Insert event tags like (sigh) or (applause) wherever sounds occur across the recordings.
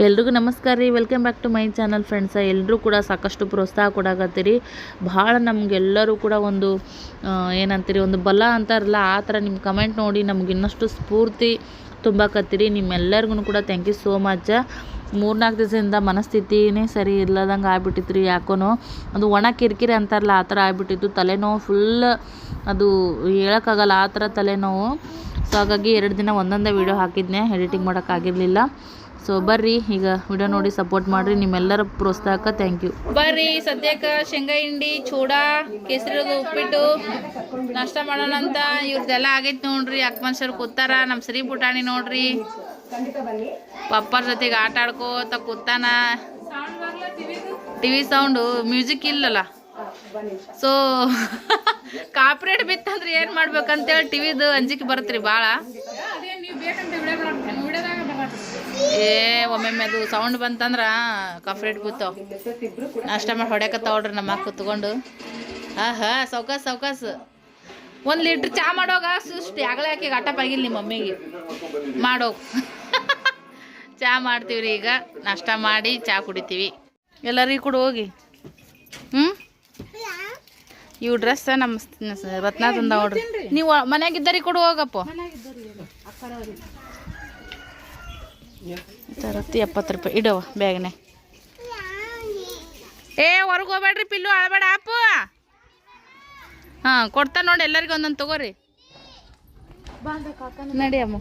ಎಲ್ರಿಗೂ ನಮಸ್ಕಾರ ರೀ. Welcome back to my channel friends ಎಲ್ಲರೂ ಕೂಡ ಸಾಕಷ್ಟು ಪ್ರೋತ್ಸಾಹ ಕೊಡಾಕತ್ತೀರಿ. ಭಾಳ ನಮಗೆಲ್ಲರೂ ಕೂಡ ಒಂದು ಏನಂತೀರಿ, ಒಂದು ಬಲ ಅಂತಾರಲ್ಲ, ಆ ಥರ ನಿಮ್ಮ ಕಮೆಂಟ್ ನೋಡಿ ನಮ್ಗೆ ಇನ್ನಷ್ಟು ಸ್ಫೂರ್ತಿ ತುಂಬಾಕತ್ತೀರಿ. ನಿಮ್ಮೆಲ್ಲರಿಗೂ ಕೂಡ ಥ್ಯಾಂಕ್ ಯು ಸೋ ಮಚ್ ಮೂರ್ನಾಲ್ಕು ದಿವಸದಿಂದ ಮನಸ್ಥಿತಿನೇ ಸರಿ ಇಲ್ಲದಂಗೆ ಆಗ್ಬಿಟ್ಟಿತ್ತು ರೀ ಯಾಕೋನೋ ಅದು ಒಣ ಕಿರಿಕಿರಿ ಅಂತಾರಲ್ಲ, ಆ ಥರ ಆಗ್ಬಿಟ್ಟಿತ್ತು. ತಲೆನೋವು ಫುಲ್ ಅದು ಹೇಳೋಕ್ಕಾಗಲ್ಲ, ಆ ಥರ ತಲೆನೋವು. ಸೊ ಹಾಗಾಗಿ ಎರಡು ದಿನ ಒಂದೊಂದೇ ವೀಡಿಯೋ ಹಾಕಿದ್ನೆ ಎಡಿಟಿಂಗ್ ಮಾಡೋಕ್ಕಾಗಿರಲಿಲ್ಲ ಸೊ ಬರ್ರಿ ಈಗ ವಿಡಿಯೋ ನೋಡಿ ಸಪೋರ್ಟ್ ಮಾಡ್ರಿ ನಿಮ್ಮೆಲ್ಲರ ಪ್ರೋತ್ಸಾಹಕ್ಕೆ ಥ್ಯಾಂಕ್ ಯು ಬರ್ರಿ ಸದ್ಯಕ್ಕೆ ಶೇಂಗಾ ಹಿಂಡಿ ಚೂಡ ಕೇಸರಿದು ಉಪ್ಪಿಟ್ಟು ನಾಷ್ಟ ಮಾಡೋಣ ಅಂತ ಇವ್ರದ್ದೆಲ್ಲ ಆಗೈತೆ ನೋಡ್ರಿ. ಅಕ್ಕಮನ್ಸರ್ ಕೂತಾರ ನಮ್ಮ ಸರಿ ಪುಟಾಣಿ ನೋಡ್ರಿ. ಪಪ್ಪರ ಜೊತೆಗೆ ಆಟ ಆಡ್ಕೋತ ಕೂತಾನ. ಟಿವಿ ಸೌಂಡು ಮ್ಯೂಸಿಕ್ ಇಲ್ಲಲ್ಲ. ಸೊ ಕಾಪ್ರೇಟ್ (laughs) ಬಿತ್ತಂದ್ರೆ ಏನು ಮಾಡ್ಬೇಕಂತೇಳಿ ಟಿವಿದು ಅಂಜಿಕೆ ಬರುತ್ತೆ ರೀ ಭಾಳ ಏ ಒಮ್ಮೊಮ್ಮೆ ಅದು ಸೌಂಡ್ ಬಂತಂದ್ರೆ ಕಫ್ರೇಟ್ ಬಿತ್ತಾವ ನಾಷ್ಟ ಮಾಡಿ ಹೊಡ್ಯಾಕತ್ತಾವ್ರಿ ನಮ್ಮ ಕುತ್ಕೊಂಡು. ಆಹಾ, ಸೌಕಾಸ್ ಸೌಕಾಸ್. ಒಂದು ಲೀಟ್ರ್ ಚಾ ಮಾಡೋಗ ಸುಷ್ಟು ಆಗಲೇ ಹಾಕಿ ಆಟ ಆಗಿಲ್ಲ ನಿಮ್ಮ ಮಮ್ಮಿಗೆ. ಮಾಡೋಗ. (laughs) ಚಾ ಮಾಡ್ತೀವ್ರಿ ಈಗ. ನಾಷ್ಟ ಮಾಡಿ ಚಾ ಕುಡಿತೀವಿ. ಎಲ್ಲರಿಗೂ ಕೂಡ ಹೋಗಿ. ಹ್ಞೂ ಇವು ಡ್ರೆಸ್ ನಮ್ಮ ರತ್ನ ತಂದ ನೀವು ಮನೆಯಾಗಿದ್ದರಿ ಕೊಡು ಹೋಗಪ್ಪ. ತರತ್ತಿ ಎಪ್ಪತ್ತು ರೂಪಾಯಿ. ಇಡವ ಬ್ಯಾಗ್ನೆ. ಏ, ಹೊರಗೆ ಹೋಗ್ಬೇಡ್ರಿ ಪಿಲ್ಲು, ಅಳಬೇಡ ಅಪ್ಪ. ಹಾಂ ಕೊಡ್ತಾ ನೋಡಿ, ಎಲ್ಲರಿಗೂ ಒಂದೊಂದು ತಗೋರಿ. ನಡಿ ಅಮ್ಮ.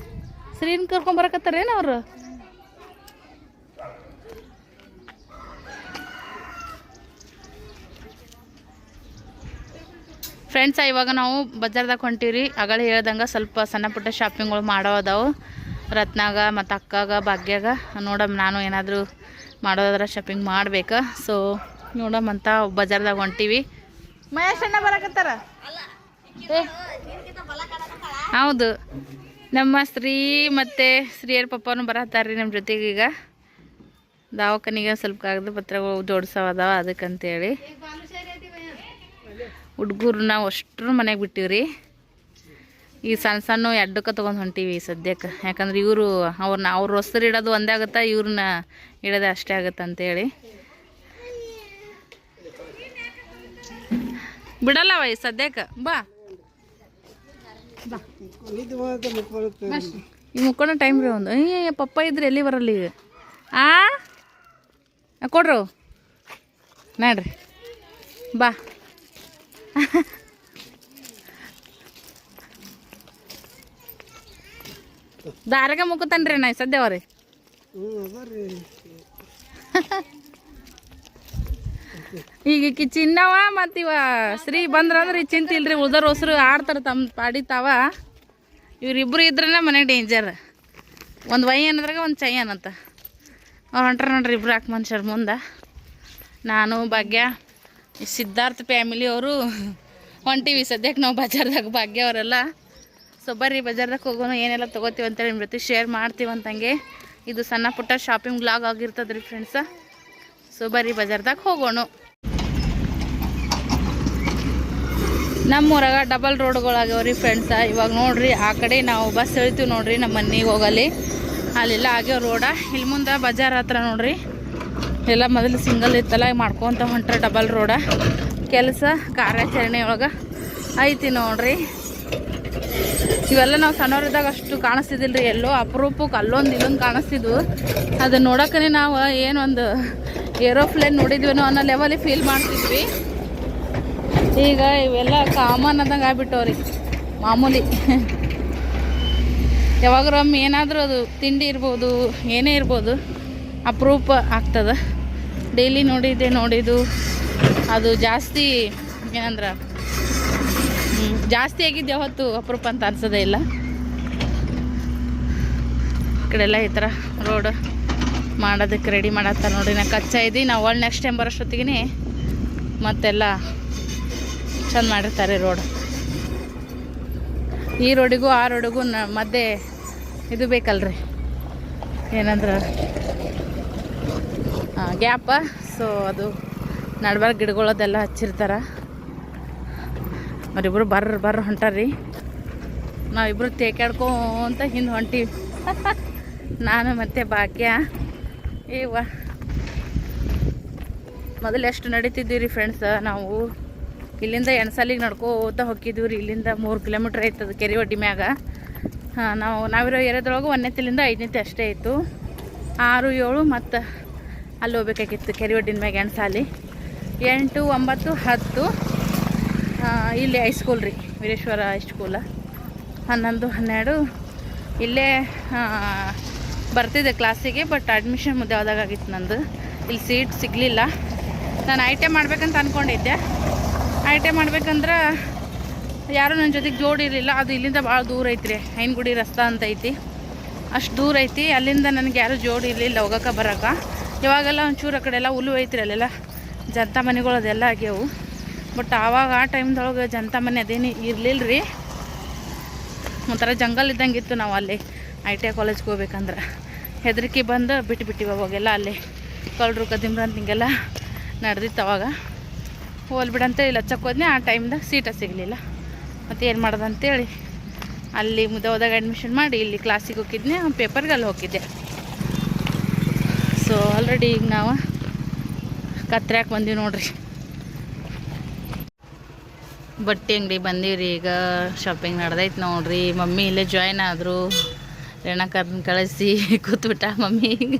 ಶ್ರೀನ್ ಕರ್ಕೊಂಬರಕತ್ತಾರೇನು ಅವರು? ಫ್ರೆಂಡ್ಸ ಇವಾಗ ನಾವು ಬಜಾರ್ದಾಗ ಹೊಂಟೀವಿ ರೀ ಆಗಲೇ ಹೇಳ್ದಂಗೆ ಸ್ವಲ್ಪ ಸಣ್ಣ ಪುಟ್ಟ ಶಾಪಿಂಗ್ಗಳು ಮಾಡೋ ಅದಾವು. ರತ್ನಾಗ ಮತ್ತು ಅಕ್ಕಾಗ, ಭಾಗ್ಯಾಗ. ನೋಡಮ್, ನಾನು ಏನಾದರೂ ಮಾಡೋದಾದ್ರೆ ಶಾಪಿಂಗ್ ಮಾಡ್ಬೇಕು. ಸೊ ನೋಡಮ್ಮಂತ ಬಜಾರ್ದಾಗ ಹೊಂಟೀವಿ. ಮಹೇಶ್ ಅಣ್ಣ ಬರಕತ್ತಾರ? ಹೌದು. ನಮ್ಮ ಸ್ತ್ರೀ ಮತ್ತು ಸ್ತ್ರೀಯರ ಪಪ್ಪನೂ ಬರತ್ತಾರ್ರಿ ನಮ್ಮ ಜೊತೆಗೆ ಈಗ. ದವಾಖಾನಿಗೆ ಸ್ವಲ್ಪ ಕಾಗದ ಪತ್ರಗಳು ಜೋಡಿಸೋದಾವ ಅದಕ್ಕಂತೇಳಿ. ಹುಡ್ಗರು ನಾವು ಅಷ್ಟ್ರ ಮನೆಗೆ ಬಿಟ್ಟಿವ್ರಿ. ಈ ಸಣ್ಣ ಸಣ್ಣ ಎಡ್ಡಕ್ಕೆ ತೊಗೊಂಡು ಹೊಂಟೀವಿ ಸದ್ಯಕ್ಕೆ. ಯಾಕಂದ್ರೆ ಇವರು ಅವ್ರನ್ನ ಅವ್ರ ಹೊಸ್ರು ಇಡೋದು ಒಂದೇ ಆಗುತ್ತಾ ಇವ್ರನ್ನ ಇಡೋದು ಅಷ್ಟೇ ಆಗುತ್ತೆ ಅಂತೇಳಿ. ಬಿಡಲ್ಲ ವೈ ಸದ್ಯಕ್ಕೆ? ಬಾ. ಈ ಟೈಮ್ ರೀ ಒಂದು. ಪಪ್ಪ ಇದ್ರೆ ಎಲ್ಲಿ ಬರಲ್ಲ ಈಗ? ಆ, ಕೊಡ್ರು. ನೋಡ್ರಿ. ಬಾ. (laughs) ದಾರಗ ಮುಕ್ಕತಾನ್ರಿ ನಾ ಸದ್ಯವ್ರಿ ಈಗ ಈಕಿ ಚಿನ್ನವ ಮತ್ತು ಇವ ಶ್ರೀ ಬಂದ್ರಂದ್ರೆ ಈ ಚಿಂತೆ ಇಲ್ರಿ, ಉಳ್ದರ್ ಹೊಸರು ಆಡ್ತಾರೆ ತಮ್ಮ ಪಾಡಿ ತಾವ ಇವ್ರಿಬ್ರು ಇದ್ರನ ಮನೆ ಡೇಂಜರ್ ಒಂದು ವೈ ಅನ್ನದ್ರಾಗ ಒಂದು ಚೈ ಅನ್ನಂತ ಅವ್ರು ಹೊಂಟ್ರ ನೋಡ್ರಿ ಇಬ್ರು ಹಾಕಿ ಮನುಷ್ಯರ ಮುಂದೆ. ನಾನು, ಭಾಗ್ಯ ಸಿದ್ಧಾರ್ಥ ಫ್ಯಾಮಿಲಿ ಅವರು ಹೊಂಟಿವಿ ಸದ್ಯಕ್ಕೆ ನಾವು ಬಜಾರ್ದಾಗ ಭಾಗ್ಯ ಅವರೆಲ್ಲ. ಸೊ ಬರ್ರಿ ಬಜಾರ್ದಾಗ ಹೋಗೋಣ, ಏನೆಲ್ಲ ತೊಗೋತೀವಿ ಅಂತೇಳಿ ನಿಮ್ಮ ಜೊತೆ ಶೇರ್ ಮಾಡ್ತೀವಿ ಅಂತಂಗೆ. ಇದು ಸಣ್ಣ ಪುಟ್ಟ ಶಾಪಿಂಗ್ ಬ್ಲಾಗ್ ಆಗಿರ್ತದೆ ರೀ ಫ್ರೆಂಡ್ಸ ಸೊ ಬರ್ರಿ ಬಜಾರ್ದಾಗ ಹೋಗೋಣ. ನಮ್ಮೂರಾಗ ಡಬಲ್ ರೋಡ್ಗಳಾಗ್ಯಾವ ರೀ ಫ್ರೆಂಡ್ಸ ಇವಾಗ ನೋಡ್ರಿ, ಆ ಕಡೆ ನಾವು ಬಸ್ ಹೇಳ್ತೀವಿ ನೋಡ್ರಿ ನಮ್ಮ ಮನೆಗೆ ಹೋಗಲಿ ಅಲ್ಲೆಲ್ಲ ಆಗ್ಯಾವ ರೋಡ ಇಲ್ಲಿ ಮುಂದೆ ಬಜಾರ್ ಹತ್ರ ನೋಡ್ರಿ. ಎಲ್ಲ ಮೊದಲು ಸಿಂಗಲ್ ಇತ್ತಲ್ಲ ಮಾಡ್ಕೊತ ಹೊಂಟ್ರೆ ಡಬಲ್ ರೋಡ ಕೆಲಸ ಕಾರ್ಯಾಚರಣೆ ಒಳಗೆ ಐತಿ ನೋಡ್ರಿ. ಇವೆಲ್ಲ ನಾವು ಸಣ್ಣವ್ರಿದ್ದಾಗ ಅಷ್ಟು ಕಾಣಿಸ್ತಿದ್ದಿಲ್ಲ ರೀ ಎಲ್ಲೋ ಅಪರೂಪಕ್ಕೆ ಅಲ್ಲೊಂದು ಇಲ್ಲೊಂದು ಕಾಣಿಸ್ತಿದ್ವು. ಅದನ್ನ ನೋಡೋಕ್ಕೆ ನಾವು ಏನೊಂದು ಏರೋಪ್ಲೇನ್ ನೋಡಿದ್ವೇನೋ ಅನ್ನೋ ಲೆವೆಲಿಗೆ ಫೀಲ್ ಮಾಡ್ತಿದ್ವಿ. ಈಗ ಇವೆಲ್ಲ ಕಾಮನ್ ಆದಂಗೆ ಆಗ್ಬಿಟ್ಟವ್ರಿ. ಮಾಮೂಲಿ. ಯಾವಾಗ್ರೊಮ್ಮೆ ಏನಾದರೂ ಅದು ತಿಂಡಿ ಇರ್ಬೋದು, ಏನೇ ಇರ್ಬೋದು, ಅಪರೂಪ ಆಗ್ತದೆ. ಡೈಲಿ ನೋಡಿದ್ದೆ, ನೋಡಿದ್ದು. ಅದು ಜಾಸ್ತಿ ಏನಂದ್ರೆ ಜಾಸ್ತಿ ಆಗಿದ್ದೆ ಹೊತ್ತು? ಅಪರೂಪ ಅಂತ ಅನ್ಸೋದೇ ಇಲ್ಲ. ಕಡೆಲ್ಲ ಈ ಥರ ರೋಡ್ ಮಾಡೋದಕ್ಕೆ ರೆಡಿ ಮಾಡತ್ತಾರೆ ನೋಡಿ ನಾ ಕಚ್ಚಾ ಇದ್ದೀನಿ. ನಾವು ಒಳ್ಳೆ ನೆಕ್ಸ್ಟ್ ಟೈಮ್ ಬರೋಷ್ಟೊತ್ತಿಗೆ ಮತ್ತೆಲ್ಲ ಚೆಂದ ಮಾಡಿರ್ತಾರೆ ರೋಡ್ ಈ ರೋಡಿಗೂ ಆ ರೋಡಿಗೂ ನ ಮಧ್ಯೆ ಇದು ಬೇಕಲ್ರಿ? ಏನಂದ್ರೆ ಗ್ಯಾಪ ಸೊ ಅದು ನಡ್ಬಾರ್ದು. ಗಿಡಗಳದೆಲ್ಲ ಹಚ್ಚಿರ್ತಾರೆ. ಅವರಿಬ್ರು ಬರ್ರ ಬರ್ರ ಹೊಂಟಾರ್ರಿ. ನಾವಿಬ್ರು ತೇಕಾಡ್ಕೊಂತ ಹಿಂದೆ ಹೊಂಟೀವಿ. ನಾನು ಮತ್ತೆ ಭಾಗ್ಯ. ಏವ ಮೊದಲು ಎಷ್ಟು ನಡೀತಿದ್ದೀವಿ ರೀ ಫ್ರೆಂಡ್ಸ್ ನಾವು ಇಲ್ಲಿಂದ ಎಣ್ಸಾಲಿಗೆ ನಡ್ಕೋತ ಹೋಗಿದ್ದೀವಿ ರೀ ಇಲ್ಲಿಂದ ಮೂರು ಕಿಲೋಮೀಟ್ರ್ ಆಯ್ತದ ಕೆರೆ ಒಡ್ಡಿ ಮ್ಯಾಗ. ಹಾಂ, ನಾವು, ನಾವಿರೋ ಏರಿಯಾದೊಳಗೆ ಒಂದನೇತಿಲಿಂದ ಐದನೇತಿ ಅಷ್ಟೇ ಇತ್ತು. ಆರು, ಏಳು ಮತ್ತು ಅಲ್ಲಿ ಹೋಗ್ಬೇಕಾಗಿತ್ತು ಕೆರೆ ಒಡ್ಡಿನ ಮ್ಯಾಗ ಎಣ್ಸಾಲಿ. ಎಂಟು, ಒಂಬತ್ತು, ಹತ್ತು. ಇಲ್ಲಿ ಹೈಸ್ಕೂಲ್ ರೀ, ವೀರೇಶ್ವರ ಹೈಸ್ಕೂಲ ಹನ್ನೊಂದು, ಹನ್ನೆರಡು. ಇಲ್ಲೇ ಬರ್ತಿದ್ದೆ ಕ್ಲಾಸಿಗೆ ಬಟ್ ಅಡ್ಮಿಷನ್ ಮುದ್ದಾದಾಗಿತ್ತು ನಂದು. ಇಲ್ಲಿ ಸೀಟ್ ಸಿಗಲಿಲ್ಲ. ನಾನು ಐ ಟಿ ಮಾಡ್ಬೇಕಂತ ಅಂದ್ಕೊಂಡಿದ್ದೆ ಐ ಟಿ ಮಾಡ್ಬೇಕಂದ್ರೆ ಯಾರೂ ನನ್ನ ಜೊತೆಗೆ ಜೋಡಿ ಇರಲಿಲ್ಲ. ಅದು ಇಲ್ಲಿಂದ ಭಾಳ ದೂರ ಐತಿ ರೀ ಹೈನ್ಗುಡಿ ರಸ್ತಾ ಅಂತ ಐತಿ. ಅಷ್ಟು ದೂರ ಐತಿ. ಅಲ್ಲಿಂದ ನನಗೆ ಯಾರೂ ಜೋಡಿ ಇರಲಿಲ್ಲ ಹೋಗಕ್ಕೆ ಬರೋಕೆ. ಇವಾಗೆಲ್ಲ ಒಂಚೂರು ಆ ಕಡೆ ಎಲ್ಲ ಹುಲ್ಲು ಐತ್ರಿ ಅಲ್ಲೆಲ್ಲ. ಜನತಾ ಮನೆಗಳು ಅದೆಲ್ಲ ಆಗ್ಯಾವು. ಬಟ್ ಆವಾಗ ಆ ಟೈಮ್ದೊಳಗೆ ಜನತಾ ಮನೆ ಅದೇನು ಇರಲಿಲ್ಲ ರೀ ಒಂಥರ ಜಂಗಲ್ ಇದ್ದಂಗೆ ಇತ್ತು ನಾವು ಅಲ್ಲಿ ಐ ಟಿ ಐ ಕಾಲೇಜ್ಗೆ ಹೋಗ್ಬೇಕಂದ್ರೆ. ಹೆದರಿಕೆ ಬಂದು ಬಿಟ್ಟು ಅವಾಗೆಲ್ಲ ಅಲ್ಲಿ. ಕಳ್ಳರು ಕದಿಮ್ರ ಅಂತ ಹಿಂಗೆಲ್ಲ ನಡೆದಿತ್ತು ಅವಾಗ. ಹೋಲ್ಬಿಡಂತ ಲಚ್ಚಕ್ಕೆ ಹೋದ್ನೆ ಆ ಟೈಮ್ದಾಗ ಸೀಟ ಸಿಗಲಿಲ್ಲ. ಮತ್ತು ಏನು ಮಾಡೋದು ಅಂತೇಳಿ ಅಲ್ಲಿ ಮುದೋದಾಗ ಅಡ್ಮಿಷನ್ ಮಾಡಿ ಇಲ್ಲಿ ಕ್ಲಾಸಿಗೆ ಹೋಗಿದ್ನೆ ಪೇಪರ್ಗೆ ಅಲ್ಲಿ ಹೋಗಿದ್ದೆ. ಸೊ ಆಲ್ರೆಡಿ ಈಗ ನಾವು ಕತ್ರ್ಯಾಕೆ ಬಂದೀವಿ ನೋಡ್ರಿ. ಬಟ್ಟೆ ಅಂಗಡಿ ಬಂದೀವ್ರಿ ಈಗ ಶಾಪಿಂಗ್ ನಡ್ದೈತೆ ನೋಡ್ರಿ. ಮಮ್ಮಿ ಇಲ್ಲೇ ಜಾಯ್ನ್ ಆದರು. ರೇಣಕರ್ನ ಕಳಿಸಿ (laughs) ಕೂತ್ಬಿಟ್ಟ ಮಮ್ಮಿ. ಈಗ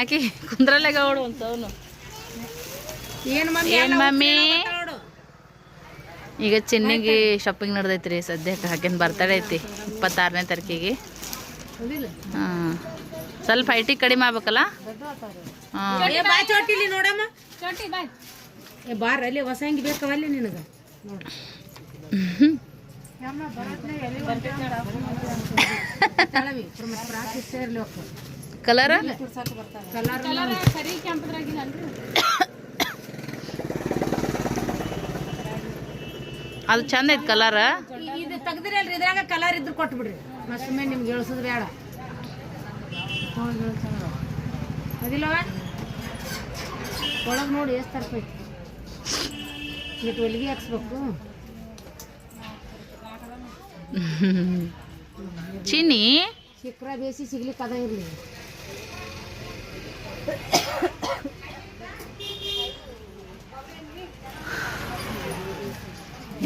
ಆಕಿ ಕುಂದ್ರಲ್ಲೇ ಗೌಡು ಅಂತ ಅವನು. ಏನ್ ಮಮ್ಮಿ ಏನ್ ಮಮ್ಮಿ? ನೋಡು. ಈಗ ಚಿನ್ನಿಗೆ ಶಾಪಿಂಗ್ ನಡ್ದೈತ್ರಿ ಸದ್ಯಕ್ಕೆ ಹಾಕಿನ ಬರ್ತಡೇ ಐತಿ ಇಪ್ಪತ್ತಾರನೇ ತಾರೀಕಿಗೆ. ಹಾಂ. ಸ್ವಲ್ಪ ಐಟಿ ಕಡಿಮೆ ಆಗ್ಬೇಕಲ್ಲ? ಹಾಂ. ನೋಡಮ್ಮ. ಚೋಟಿ ಬಾ ಏ ಬಾರ ಅಲ್ಲಿ ಹೊಸ ಅಂಗಿ ಬೇಕವಲ್ಲಿ ನಿನಗ? ಕಲರ್ ಅದು ಚಂದ ಐತಿ ಕಲರ್ ಇದು ತೆಗ್ದಿರಲ್ರಿ ಇದ್ರಾಗ ಕಲರ್ ಇದ್ರು ಕೊಟ್ಬಿಡ್ರಿ. ಮತ್ತೆ ಸುಮ್ಮನೆ ನಿಮ್ಗೆ ಇಳಿಸೋದು ಬೇಡ. ಅದಿಲ್ಲವ? ಒಳಗೆ ನೋಡಿ ಎಷ್ಟು ತರ್ಪ ಐತಿ. ಇಟ್ಟು ಹೊಲಿಗೆ ಹಾಕ್ಸ್ಬೇಕು. ಚಿನ್ನಿ? ಸಿಕ್ರ ಬೇಸಿ ಸಿಗ್ಲಿಕ್ಕೆ ಅದ ಇರಲಿ.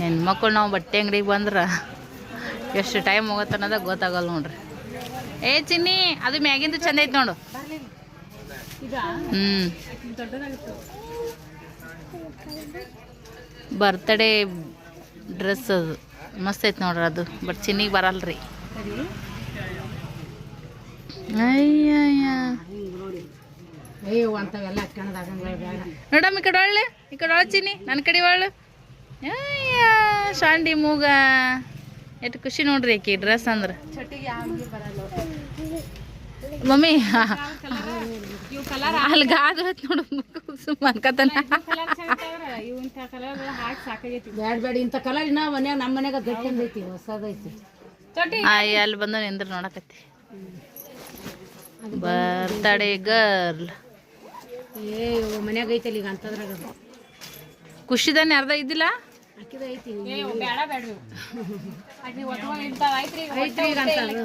ಹೆಣ್ಮಕ್ಳು ನಾವು ಬಟ್ಟೆ ಅಂಗಡಿಗೆ ಬಂದ್ರೆ ಎಷ್ಟು ಟೈಮ್ ಹೋಗುತ್ತೆ ಅನ್ನೋದ ಗೊತ್ತಾಗಲ್ಲ ನೋಡ್ರಿ. ಏ ಚಿನ್ನಿ ಅದು ಮ್ಯಾಗಿಂದು ಚಂದ ಐತೆ ನೋಡು. ಹ್ಞೂ ಬರ್ತಡೇ ಡ್ರೆಸ್ ಅದು. ಮಸ್ತ್ ಐತೆ ನೋಡ್ರಿ ಅದು ಬಟ್ ಚಿನ್ನಿಗೆ ಬರಲ್ರಿ. ನೋಡಮ್ಮ ಈ ಕಡೆ ಒಳ್ಳೆ ಈ ಕಡೆ ಒಳ್ಳೆ ಚಿನ್ನಿ ನನ್ನ ಕಡೆ ಒಳ್ಳೆ. ಶಾಂಡಿ ಮೂಗ. ಎಷ್ಟು ಖುಷಿ ನೋಡ್ರಿ ಈಕೆ ಡ್ರೆಸ್ ಅಂದ್ರೆ. ಮಮ್ಮಿ ಅಲ್ಲಿ ಗಾದ್ರ ನೋಡು ಸುಮ್ಮ ಅನ್ಕತಾನ ಬ್ಯಾಡ ಬ್ಯಾಡ ಇಂಥ ಕಲರ್ ಇನ್ನ ಮನ್ಯಾಗ ನಮ್ಮ ಮನ್ಯಾಗ ಗಟ್ಟಿ ಹೊಸದೈತಿ. ಆಯ್ ಅಲ್ಲಿ ಬಂದು ನಿಂದ್ರ ನೋಡಕತ್ತಿ. Birthday girl. ಏ ಮನ್ಯಾಗ ಐತಲ್ಲ ಈಗ ಅಂತದ್ರಾಗ. ಖುಷಿದಾನೆ ಅರ್ಧ ಇದ್ದಿಲ್ಲ? ಹಾಕಿದ ಐತಿ ಐತ್ರಿ ಈಗ ಅಂತ ಅದು.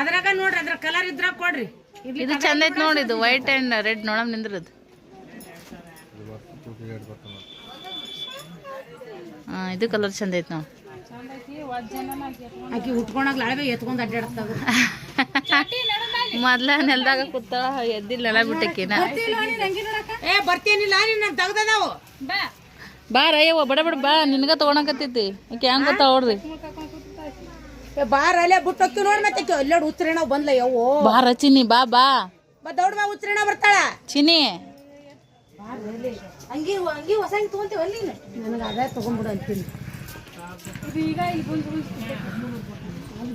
ಅದ್ರಾಗ ನೋಡ್ರಿ ಅದ್ರ ಕಲರ್ ಇದ್ರಾಗ ಕೊಡ್ರಿ. ಇದು ಚಂದ ಐತಿ ನೋಡಿ ಇದು ವೈಟ್ ಅಂಡ್ ರೆಡ್ ನೋಡಮ್ ನಿಂದ್ರದು. ಹಾ ಇದು ಕಲರ್ ಚಂದ ಐತಿ ನಾವು ಆಕಿ ಉಟ್ಕೊಂಡಾಗ ಲಾಳವೆ ಎತ್ಕೊಂಡ್ ಅಡ್ಡಾಡ್ತಾವ. ಮೊದ್ಲ ನೆಲ್ದಾಗ ಕೂತ ಎದ್ದಿಲ್ಲ ಬಿಟ್ಟಕ್ಕಿನ? ಏ ಬರ್ತೇನಿಲ್ಲ ನಿನ್ನ ತೆಗ್ದದಾವು ಬಾ. ರಯ್ಯವ್ವ ಬಡ ಬಡ ಬಾ ನಿನಗ ತಗೊಳಕತ್ತೈತಿ ಆಕೆ ಹೆಂಗ್ ಗೊತ್ತಾ ನೋಡ್ರಿ ಏ ಬಾರ ಅಲ್ಲೇ ಬಿಟ್ಟೋಕ್ಕಿ ನೋಡ್ ಮತ್ತೆ ಎಲ್ಲೋಡ್ ಉತ್ತರೇಣ ಬಂದ್ಲ ಯವ್ವೋ. ಬಾ ಚಿನ್ನಿ ಬಾ ಬಾ. ಬಾ ದೌಡ್ ಬಾ ಉತ್ತರೇಣ ಬರ್ತಾಳ. ಚಿನಿ ಅಂಗಿ ಅಂಗಿ ಹೊಸ ಅಂಗಿ ತಗೊಂತೀವಿ ಅಲ್ಲಿ ನನಗೆ ಅದೇ ತಗೊಂಡ್ಬಿಡು ಅಂತೀನಿ.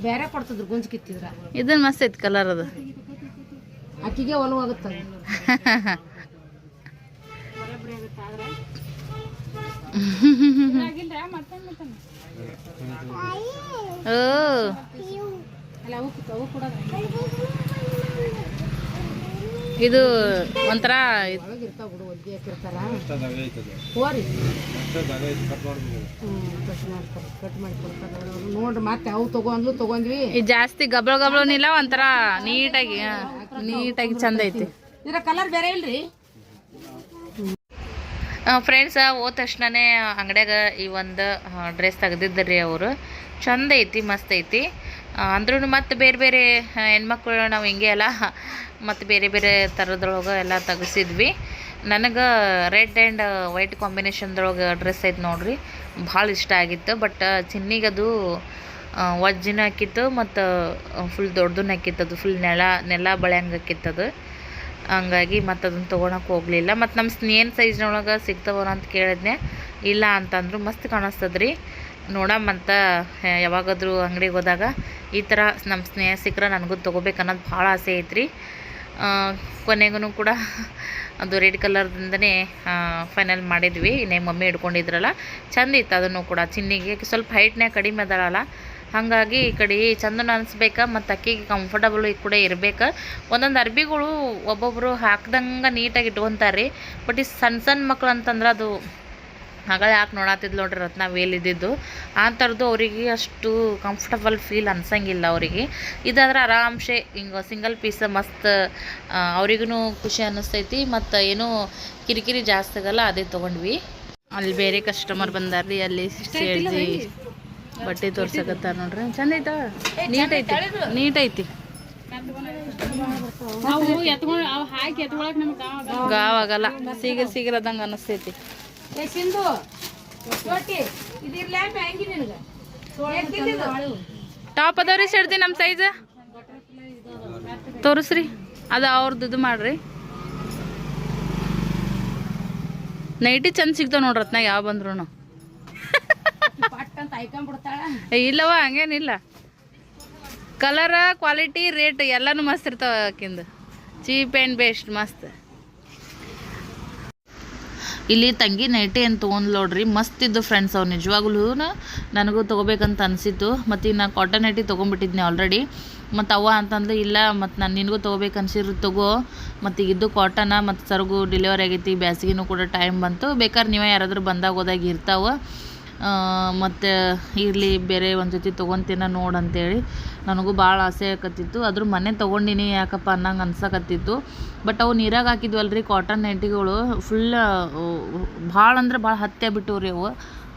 ಬೇರೆ ಕೊಡ್ತಿದ್ರು ಗುಂಜ್ ಕಿತ್ತಿದ್ರ. ಇದನ್ ಮಸ್ತ್ ಐತಿ ಕಲರ್ ಅದು. ಅಕ್ಕಿಗೆ ಒಲವಾಗುತ್ತ ಓ. ಅಲ್ಲ ಅವು ಅವು ಕೂಡ ಇದು ಒಂಥರ ಜಾಸ್ತಿ ಗಬ್ಳ ಗಬ್ಳನಿಲ್ಲ ಒಂಥರ ನೀಟಾಗಿ ನೀಟಾಗಿ ಚಂದ ಐತಿ. ಇದ್ರ ಕಲರ್ ಬೇರೆ ಇಲ್ರಿ? ಫ್ರೆಂಡ್ಸ್ ಹೋದ ತಕ್ಷಣನೇ ಅಂಗಡ್ಯಾಗ ಈ ಒಂದು ಡ್ರೆಸ್ ತೆಗೆದಿದ್ದರಿ ಅವರು. ಚಂದ ಐತಿ ಮಸ್ತ್ ಐತಿ. ಅಂದ್ರೂ ಮತ್ತೆ ಬೇರೆ ಬೇರೆ ಹೆಣ್ಮಕ್ಳು ನಾವು ಹಿಂಗೆ ಎಲ್ಲ ಮತ್ತು ಬೇರೆ ಬೇರೆ ಥರದ್ರೊಳಗೆ ಎಲ್ಲ ತೆಗೆಸಿದ್ವಿ. ನನಗೆ ರೆಡ್ ಆ್ಯಂಡ್ ವೈಟ್ ಕಾಂಬಿನೇಷನ್ದೊಳಗೆ ಡ್ರೆಸ್ ಐತೆ ನೋಡ್ರಿ, ಭಾಳ ಇಷ್ಟ ಆಗಿತ್ತು. ಬಟ್ ಚಿನ್ನಿಗದು ವಜ್ಜಿನ ಹಾಕಿತ್ತು ಮತ್ತು ಫುಲ್ ದೊಡ್ಡದನ್ನ ಅದು ಫುಲ್ ನೆಲ ನೆಲ ಬಳೆಯಂಗೆ ಹಾಕಿತ್ತದು ಹಂಗಾಗಿ ಮತ್ತು ಅದನ್ನು ತೊಗೊಳಕ್ಕೆ ಹೋಗಲಿಲ್ಲ. ಮತ್ತು ನಮ್ಮ ಸ್ನೇಹನ್ ಸೈಜ್ನೊಳಗೆ ಸಿಗ್ತಾವನ ಅಂತ ಕೇಳಿದ್ನೆ. ಇಲ್ಲ ಅಂತಂದ್ರು ಮಸ್ತ್ ಕಾಣಿಸ್ತದ್ರಿ. ನೋಡಮ್ಮಂತ ಯಾವಾಗಾದರೂ ಅಂಗಡಿಗೆ ಹೋದಾಗ ಈ ಥರ ನಮ್ಮ ಸ್ನೇಹ ಸಿಕ್ಕರೆ ನನಗೂ ತೊಗೋಬೇಕು ಅನ್ನೋದು ಭಾಳ ಆಸೆ ಐತ್ರಿ. ಕೊನೆಗೂ ಕೂಡ ಅದು ರೆಡ್ ಕಲರ್ದಿಂದನೇ ಫೈನಲ್ ಮಾಡಿದ್ವಿ. ಇನ್ನೇ ಮಮ್ಮಿ ಹಿಡ್ಕೊಂಡಿದ್ರಲ್ಲ. ಚಂದ ಇತ್ತು ಅದನ್ನು ಕೂಡ. ಚಿನ್ನಿಗೆ ಸ್ವಲ್ಪ ಹೈಟ್ನ್ಯಾಗ ಕಡಿಮೆ ಅದಳಲ್ಲ. ಹಾಗಾಗಿ ಈ ಕಡೆ ಚಂದನ ಅನಿಸ್ಬೇಕು, ಮತ್ತು ಅಕ್ಕಿಗೆ ಕಂಫರ್ಟಬಲ್ ಕೂಡ ಇರ್ಬೇಕು? ಒಂದೊಂದು ಅರ್ಬಿಗಳು ಒಬ್ಬೊಬ್ಬರು ಹಾಕ್ದಂಗೆ ನೀಟಾಗಿ ಇಟ್ಕೊತಾರೆ ಬಟ್ ಈ ಸಣ್ಣ ಸಣ್ಣ ಮಕ್ಳು ಅಂತಂದ್ರೆ ಅದು ಆಗಳ ಯಾಕೆ ನೋಡತ್ತಿದ್ ನೋಡ್ರಿ ರತ್ನ ವೇಲ್ ಇದ್ದಿದ್ದು. ಆ ಥರದ್ದು ಅವರಿಗೆ ಅಷ್ಟು ಕಂಫರ್ಟಬಲ್ ಫೀಲ್ ಅನ್ಸಂಗಿಲ್ಲ ಅವರಿಗೆ. ಇದಾದ್ರೆ ಆರಾಮ್ಸೆ ಹಿಂಗೆ ಸಿಂಗಲ್ ಪೀಸ್ ಮಸ್ತ್ ಅವ್ರಿಗೂ ಖುಷಿ ಅನ್ನಿಸ್ತೈತಿ. ಮತ್ತು ಏನೂ ಕಿರಿಕಿರಿ ಜಾಸ್ತಿ ಆಗಲ್ಲ ಅದೇ ತೊಗೊಂಡ್ವಿ. ಅಲ್ಲಿ ಬೇರೆ ಕಸ್ಟಮರ್ ಬಂದಾರ್ರಿ ಅಲ್ಲಿ ಸೇರಿಸಿ ಬಟ್ಟೆ ತೋರ್ಸಕತ್ತಾರ ನೋಡ್ರಿ. ಚಂದ ಐತ? ನೀಟ್ ಐತಿ. ನೀಟ್ ಐತಿ. ಗಾವ್ ಆಗಲ್ಲ. ಸೀಗರ್ ಸೀಗರದಂಗೆ ಅನಿಸ್ತೈತಿ ಏ ಸಿಂಧು ರೊಟ್ಟಿ ಇದಿರ್ಲ ಮ್ಯಾಂಗಿ ನಿನಗ? ಟಾಪ್ ಅದಾವ್ರಿ ಸೆಡ್ದಿ ನಮ್ಮ ಸೈಜ್? ತೋರಿಸ್ರಿ ಅದು ಅವ್ರದ್ದು ಇದು ಮಾಡ್ರಿ. ನೈಟಿ ಚಂದ ಸಿಗ್ತಾವ ನೋಡ್ರಿ ಅತ್ನಾಗ ಯಾವ ಬಂದ್ರು ಇಲ್ಲವ ಹಂಗೇನಿಲ್ಲ. ಕಲರ ಕ್ವಾಲಿಟಿ ರೇಟ್ ಎಲ್ಲಾನು ಮಸ್ತ್ ಇರ್ತಾವ ಆಕಿಂದು. ಚೀಪ್ ಆ್ಯಂಡ್ ಬೆಸ್ಟ್ ಮಸ್ತ್. ಇಲ್ಲಿ ತಂಗಿ ನೈಟಿ ಅಂತ ತೊಗೊಂಡ್ ನೋಡ್ರಿ, ಮಸ್ತ್ ಇದ್ದು ಫ್ರೆಂಡ್ಸ್ ಅವು ನಿಜವಾಗ್ಲೂ. ನನಗೂ ತೊಗೋಬೇಕಂತ ಅನಿಸಿತ್ತು. ಮತ್ತು ಈಗ ನಾನು ಕಾಟನ್ ನೈಟಿ ತೊಗೊಂಡ್ಬಿಟ್ಟಿದ್ನಿ ಆಲ್ರೆಡಿ ಮತ್ತು ಅವ್ವ ಅಂತಂದು ಇಲ್ಲ, ಮತ್ತು ನಾನು ನಿನಗೂ ತೊಗೋಬೇಕು ಅನ್ಸಿರು ತಗೋ. ಮತ್ತು ಇದು ಕಾಟನ ಮತ್ತು ಸರಗು ಡೆಲಿವರಿ ಆಗೈತಿ, ಬ್ಯಾಸಿಗೆನೂ ಕೂಡ ಟೈಮ್ ಬಂತು. ಬೇಕಾದ್ರೆ ನೀವೇ ಯಾರಾದರೂ ಬಂದಾಗ ಹೋದಾಗ ಇರ್ತಾವೆ. ಮತ್ತು ಇರಲಿ ಬೇರೆ ಒಂದು ಜೊತೆ ನೋಡ್ ನೋಡು ಅಂತೇಳಿ. ನನಗೂ ಭಾಳ ಆಸೆ ಆಕತ್ತಿತ್ತು. ಅದ್ರ ಮನೆ ತೊಗೊಂಡಿನಿ ಯಾಕಪ್ಪ ಅನ್ನಂಗೆ ಅನ್ಸಕತ್ತಿತ್ತು. ಬಟ್ ಅವು ನೀರಾಗ ಹಾಕಿದ್ವಲ್ರಿ ಕಾಟನ್ ನೈಟಿಗಳು ಫುಲ್ ಭಾಳ ಅಂದ್ರೆ ಭಾಳ ಹತ್ತೆ ಬಿಟ್ಟವ್ರಿ ಅವು.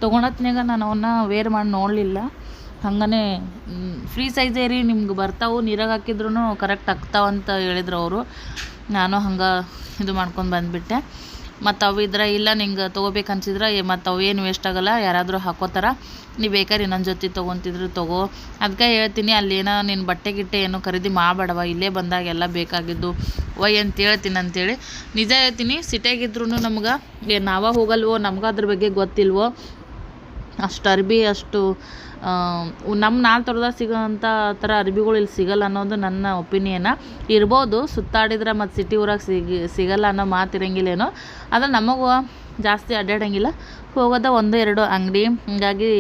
ತೊಗೊಳತ್ನಾಗ ನಾನು ಅವನ್ನ ವೇರ್ ಮಾಡಿ ನೋಡಲಿಲ್ಲ. ಹಂಗನೇ ಫ್ರೀ ಸೈಜೇ ರೀ ನಿಮ್ಗೆ ಬರ್ತಾವು. ನೀರಾಗ ಹಾಕಿದ್ರು ಕರೆಕ್ಟ್ ಆಗ್ತಾವಂತ ಹೇಳಿದ್ರು ಅವರು. ನಾನು ಹಂಗೆ ಇದು ಮಾಡ್ಕೊಂಡು ಬಂದುಬಿಟ್ಟೆ. ಮತ್ತು ಅವು ಇದ್ರೆ ಇಲ್ಲ, ನಿಂಗೆ ತೊಗೋಬೇಕು ಅನ್ಸಿದ್ರೆ ಮತ್ತು ಅವು ಏನು ವೇಸ್ಟ್ ಆಗೋಲ್ಲ, ಯಾರಾದರೂ ಹಾಕೋತಾರ ನೀ ಬೇಕಾದ್ರೆ ಇನ್ನೊಂದು ಜೊತೆ ತೊಗೊತಿದ್ರು ತಗೋ. ಅದಕ್ಕೆ ಹೇಳ್ತೀನಿ ಅಲ್ಲೇನೋ ನಿನ್ನ ಬಟ್ಟೆ ಗಿಟ್ಟೆ ಏನು ಖರೀದಿ ಮಾಡಬೇಡವ, ಇಲ್ಲೇ ಬಂದಾಗ ಎಲ್ಲ ಬೇಕಾಗಿದ್ದು. ಒಯ್ ಅಂತ ಹೇಳ್ತೀನಿ ಅಂತೇಳಿ. ನಿಜ ಹೇಳ್ತೀನಿ ಸಿಟಿಯಾಗಿದ್ರು ನಮ್ಗೆ ನಾವೇ ಹೋಗಲ್ವೋ, ನಮ್ಗೆ ಅದ್ರ ಬಗ್ಗೆ ಗೊತ್ತಿಲ್ವೋ, ಅಷ್ಟು ಅರ್ಬಿ, ಅಷ್ಟು ನಮ್ಮ ನಾಲ್ ತೋಟದಾಗ ಸಿಗೋಂಥ ಥರ ಅರ್ಬಿಗಳು ಇಲ್ಲಿ ಸಿಗಲ್ಲ ಅನ್ನೋದು ನನ್ನ ಒಪಿನಿಯನ. ಇರ್ಬೋದು, ಸುತ್ತಾಡಿದ್ರೆ ಮತ್ತು ಸಿಟಿ ಊರಾಗ ಸಿಗಿ ಸಿಗಲ್ಲ ಅನ್ನೋ ಮಾತು ಇರಂಗಿಲ್ಲೇನೋ. ಆದರೆ ನಮಗೂ ಜಾಸ್ತಿ ಅಡ್ಡಾಡಂಗಿಲ್ಲ ಹೋಗೋದ ಒಂದು ಎರಡು ಅಂಗಡಿ. ಹೀಗಾಗಿ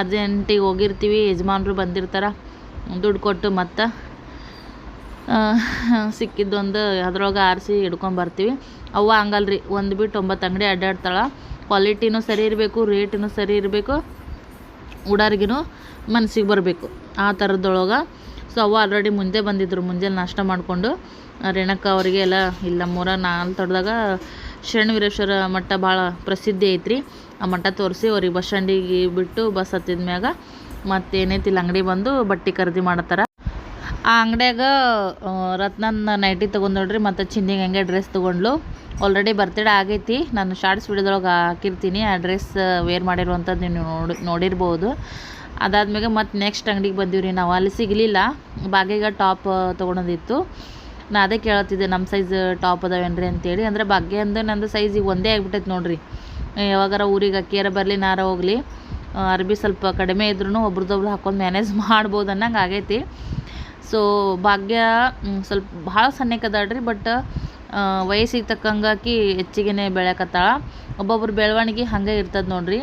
ಅರ್ಜೆಂಟಿಗೆ ಹೋಗಿರ್ತೀವಿ, ಯಜಮಾನರು ಬಂದಿರ್ತಾರೆ. ದುಡ್ಡು ಕೊಟ್ಟು ಮತ್ತು ಸಿಕ್ಕಿದ್ದೊಂದು ಅದ್ರೊಳಗೆ ಆರಿಸಿ ಹಿಡ್ಕೊಂಬರ್ತೀವಿ ಅವ್ವ ಹಂಗಲ್ರಿ, ಒಂದು ಬಿಟ್ಟು ಒಂಬತ್ತು ಅಂಗಡಿ ಅಡ್ಡಾಡ್ತಾಳೆ ಕ್ವಾಲಿಟಿನೂ ಸರಿ ಇರಬೇಕು, ರೇಟಿನೂ ಸರಿ ಇರಬೇಕು. ಉಡಾರಿಗಿನೂ ಮನಸ್ಸಿಗೆ ಬರಬೇಕು. ಆ ಥರದೊಳಗೆ ಸೊ ಅವ್ವ ಆಲ್ರೆಡಿ ಮುಂದೆ ಬಂದಿದ್ದರು ಮುಂಜಾನೆ ನಾಷ್ಟ ಮಾಡಿಕೊಂಡು ರೇಣಕ್ಕ ಅವರಿಗೆ ಎಲ್ಲ, ಇಲ್ಲಿ ನಮ್ಮೂರ ನಾಲ್ ತೊಡ್ದಾಗ ಶರಣವೀರೇಶ್ವರ ಮಠ ಭಾಳ ಪ್ರಸಿದ್ಧಿ ಐತ್ರಿ. ಆ ಮಠ ತೋರಿಸಿ ಅವ್ರಿಗೆ ಬಸ್ ಸ್ಟ್ಯಾಂಡಿಗೆ ಬಿಟ್ಟು ಬಸ್ ಹತ್ತಿದ ಮ್ಯಾಗ ಮತ್ತೇನೈತಿ ಇಲ್ಲಿ ಅಂಗಡಿ ಬಂದು ಬಟ್ಟೆ ಖರೀದಿ ಮಾಡತ್ತಾರ. ಆ ಅಂಗಡ್ಯಾಗ ರತ್ನನ ನೈಟಿ ತೊಗೊಂಡು ನೋಡ್ರಿ, ಮತ್ತು ಚಿನ್ನಿಗೆ ಹಂಗೆ ಡ್ರೆಸ್ ತೊಗೊಂಡ್ಲು. ಆಲ್ರೆಡಿ ಬರ್ತಡೇ ಆಗೈತಿ. ನಾನು ಶಾರ್ಟ್ಸ್ ವಿಡಿಯೋದೊಳಗೆ ಹಾಕಿರ್ತೀನಿ. ಆ ಡ್ರೆಸ್ ವೇರ್ ಮಾಡಿರುವಂಥದ್ದು ನೀವು ನೋಡಿ, ನೋಡಿರ್ಬೋದು. ಅದಾದ್ಮೇಲೆ ಮತ್ತು ನೆಕ್ಸ್ಟ್ ಅಂಗಡಿಗೆ ಬಂದೀವಿ ನಾವು. ಅಲ್ಲಿ ಸಿಗಲಿಲ್ಲ. ಬಾಗಿಗ ಟಾಪ್ ತೊಗೊಳೋದಿತ್ತು ನಾ ಅದೇ ಕೇಳತ್ತಿದ್ದೆ ನಮ್ಮ ಸೈಜ್ ಟಾಪ್ ಅದಾವೇನ್ರಿ? ಅಂತೇಳಿ. ಅಂದರೆ ಭಾಗ್ಯ ಅಂದ್ರೆ ನಂದು ಸೈಜ್ ಒಂದೇ ಆಗ್ಬಿಟ್ಟೈತೆ ನೋಡ್ರಿ. ಯಾವಾಗಾರ ಊರಿಗೆ ಅಕ್ಕಿಯಾರ ಬರಲಿ, ನಾರ ಹೋಗಲಿ. ಅರ್ಬಿ ಸ್ವಲ್ಪ ಕಡಿಮೆ ಇದ್ರೂ ಒಬ್ರದೊಬ್ರು ಹಾಕೊಂಡು ಮ್ಯಾನೇಜ್ ಮಾಡ್ಬೋದು ಅನ್ನಂಗೆ ಆಗೈತಿ. ಸೊ ಭಾಗ್ಯ ಸ್ವಲ್ಪ ಭಾಳ ಸಣ್ಣಕದಾಳ್ರಿ ಬಟ್ ವಯಸ್ಸಿಗೆ ತಕ್ಕಂಗಾಕಿ ಹೆಚ್ಚಿಗೆನೇ ಬೆಳೆಯಕತ್ತಾಳ. ಒಬ್ಬೊಬ್ರು ಬೆಳವಣಿಗೆ ಹಾಗೆ ಇರ್ತದೆ ನೋಡ್ರಿ.